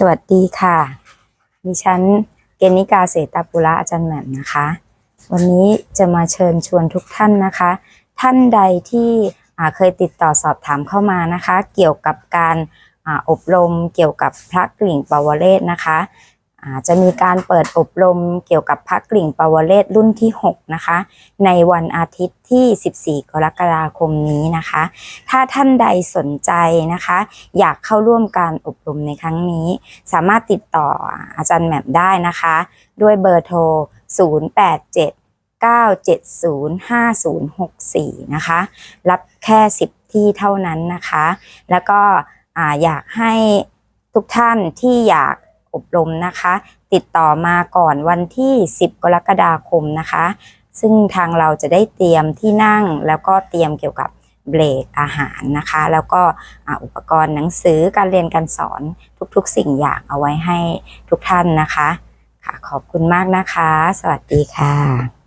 สวัสดีค่ะ ดิฉันเกณนิกาเสตาปุระอาจารย์แหม่มนะคะ วันนี้จะมาเชิญชวนทุกท่านนะคะ ท่านใดที่เคยติดต่อสอบถามเข้ามานะคะ เกี่ยวกับการออบรมเกี่ยวกับพระกลิ่งปวเรศนะคะ จะมีการเปิดอบรมเกี่ยวกับพระกลิ่งปวเรศรุ่นที่ 6 นะคะ ในวันอาทิตย์ที่ 14 กรกฎาคมนี้นะคะ ถ้าท่านใดสนใจนะคะ อยากเข้าร่วมการอบรมในครั้งนี้ สามารถติดต่ออาจารย์แหม่มได้นะคะ ด้วยเบอร์โทร 087 970 5064 นะคะ รับแค่ 10 ที่เท่านั้นนะคะ แล้วก็ออยากให้ทุกท่านที่อยาก อบรมนะคะ ติดต่อมาก่อนวันที่ 10 กรกฎาคมนะคะ ซึ่งทางเราจะได้เตรียมที่นั่งแล้วก็เตรียมเกี่ยวกับเบรกอาหารนะคะ แล้วก็อุปกรณ์หนังสือการเรียนการสอนทุกๆสิ่งอย่างเอาไว้ให้ทุกท่านนะคะ ค่ะขอบคุณมากนะคะ สวัสดีค่ะ